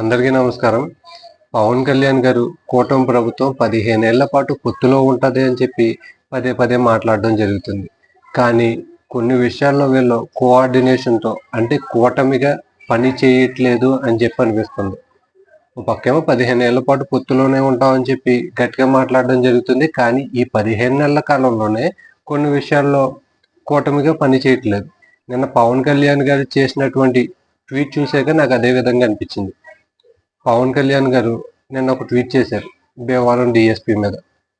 అందరికీ నమస్కారం. పవన్ కళ్యాణ్ గారు కూటమి ప్రభుత్వం పదిహేనేళ్ళ పాటు పొత్తులో ఉంటుంది అని చెప్పి పదే పదే మాట్లాడడం జరుగుతుంది. కానీ కొన్ని విషయాల్లో వీళ్ళు కోఆర్డినేషన్తో అంటే కూటమిగా పని చేయట్లేదు అని చెప్పి అనిపిస్తుంది. ఒక పక్కేమో పదిహేను ఏళ్ళ పాటు పొత్తులోనే ఉంటామని చెప్పి గట్టిగా మాట్లాడడం జరుగుతుంది. కానీ ఈ పదిహేను నెలల కాలంలోనే కొన్ని విషయాల్లో కూటమిగా పని చేయట్లేదు. నిన్న పవన్ కళ్యాణ్ గారు చేసినటువంటి ట్వీట్ చూసాక నాకు అదే విధంగా అనిపించింది. పవన్ కళ్యాణ్ గారు నిన్న ఒక ట్వీట్ చేశారు భీమవరం డిఎస్పీ మీద.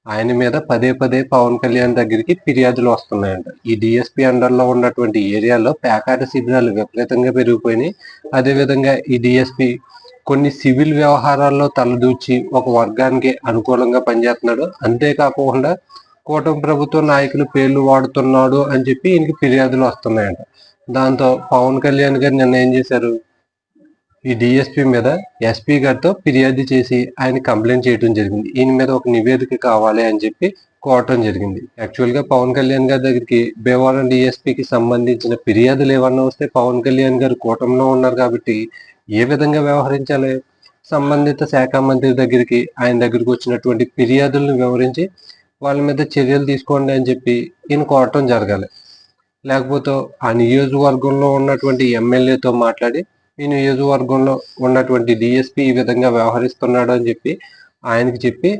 ఆయన మీద పదే పదే పవన్ కళ్యాణ్ దగ్గరికి ఫిర్యాదులు వస్తున్నాయంట. ఈ డిఎస్పీ అండర్లో ఉన్నటువంటి ఏరియాలో పేకాట శిబిరాలు విపరీతంగా పెరిగిపోయినాయి. అదేవిధంగా ఈ డిఎస్పీ కొన్ని సివిల్ వ్యవహారాల్లో తలదూచి ఒక వర్గానికి అనుకూలంగా పనిచేస్తున్నాడు. అంతేకాకుండా కూటమి ప్రభుత్వ నాయకులు పేర్లు వాడుతున్నాడు అని చెప్పి ఈయనకి ఫిర్యాదులు వస్తున్నాయంట. దాంతో పవన్ కళ్యాణ్ గారు నిన్న ఏం చేశారు? ఈ డిఎస్పీ మీద ఎస్పీ గారితో ఫిర్యాదు చేసి ఆయన కంప్లైంట్ చేయడం జరిగింది. ఈయన మీద ఒక నివేదిక కావాలి అని చెప్పి కోరటం జరిగింది. యాక్చువల్గా పవన్ కళ్యాణ్ గారి దగ్గరికి భీమవరం డిఎస్పీకి సంబంధించిన ఫిర్యాదులు ఏమన్నా వస్తే పవన్ కళ్యాణ్ గారు కూటమిలో ఉన్నారు కాబట్టి ఏ విధంగా వ్యవహరించాలి? సంబంధిత శాఖ మంత్రి దగ్గరికి ఆయన దగ్గరికి వచ్చినటువంటి ఫిర్యాదులను వివరించి వాళ్ళ మీద చర్యలు తీసుకోండి అని చెప్పి ఈయన కోరటం జరగాలి. లేకపోతే ఆ నియోజకవర్గంలో ఉన్నటువంటి ఎమ్మెల్యేతో మాట్లాడి ఈ నియోజకవర్గంలో ఉన్నటువంటి డిఎస్పీ ఈ విధంగా వ్యవహరిస్తున్నాడు అని చెప్పి ఆయనకి చెప్పి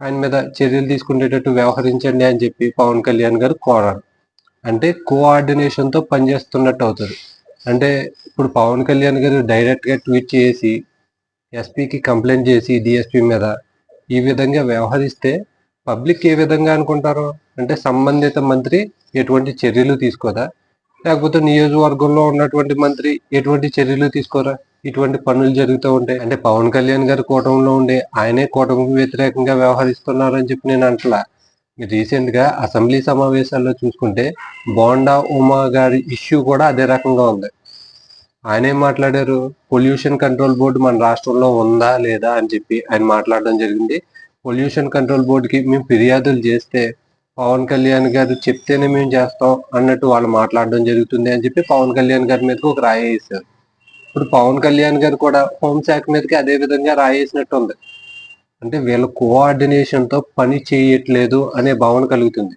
ఆయన మీద చర్యలు తీసుకునేటట్టు వ్యవహరించండి అని చెప్పి పవన్ కళ్యాణ్ గారు కోరారు. అంటే కోఆర్డినేషన్తో పనిచేస్తున్నట్టు అవుతుంది. అంటే ఇప్పుడు పవన్ కళ్యాణ్ గారు డైరెక్ట్గా ట్వీట్ చేసి ఎస్పీకి కంప్లైంట్ చేసి డిఎస్పీ మీద ఈ విధంగా వ్యవహరిస్తే పబ్లిక్ ఏ విధంగా అనుకుంటారు? అంటే సంబంధిత మంత్రి ఎటువంటి చర్యలు తీసుకోదా? లేకపోతే నియోజకవర్గంలో ఉన్నటువంటి మంత్రి ఎటువంటి చర్యలు తీసుకోరా? ఇటువంటి పనులు జరుగుతూ ఉంటాయి అంటే పవన్ కళ్యాణ్ గారి కూటమిలో ఉండే ఆయనే కూటమికి వ్యతిరేకంగా వ్యవహరిస్తున్నారని చెప్పి నేను అంటలా. రీసెంట్గా అసెంబ్లీ సమావేశాల్లో చూసుకుంటే బోండా ఉమా గారి ఇష్యూ కూడా అదే రకంగా ఉంది. ఆయన ఏం మాట్లాడారు? పొల్యూషన్ కంట్రోల్ బోర్డు మన రాష్ట్రంలో ఉందా లేదా అని చెప్పి ఆయన మాట్లాడడం జరిగింది. పొల్యూషన్ కంట్రోల్ బోర్డుకి మేము ఫిర్యాదులు చేస్తే పవన్ కళ్యాణ్ గారు చెప్తేనే మేము చేస్తాం అన్నట్టు వాళ్ళు మాట్లాడడం జరుగుతుంది అని చెప్పి పవన్ కళ్యాణ్ గారి మీదకి ఒక రాయి వేశారు. ఇప్పుడు పవన్ కళ్యాణ్ గారు కూడా హోంశాఖ మీదకి అదే విధంగా రాయేసినట్టు ఉంది అంటే వీళ్ళ కోఆర్డినేషన్తో పని చేయట్లేదు అనే భావన కలుగుతుంది.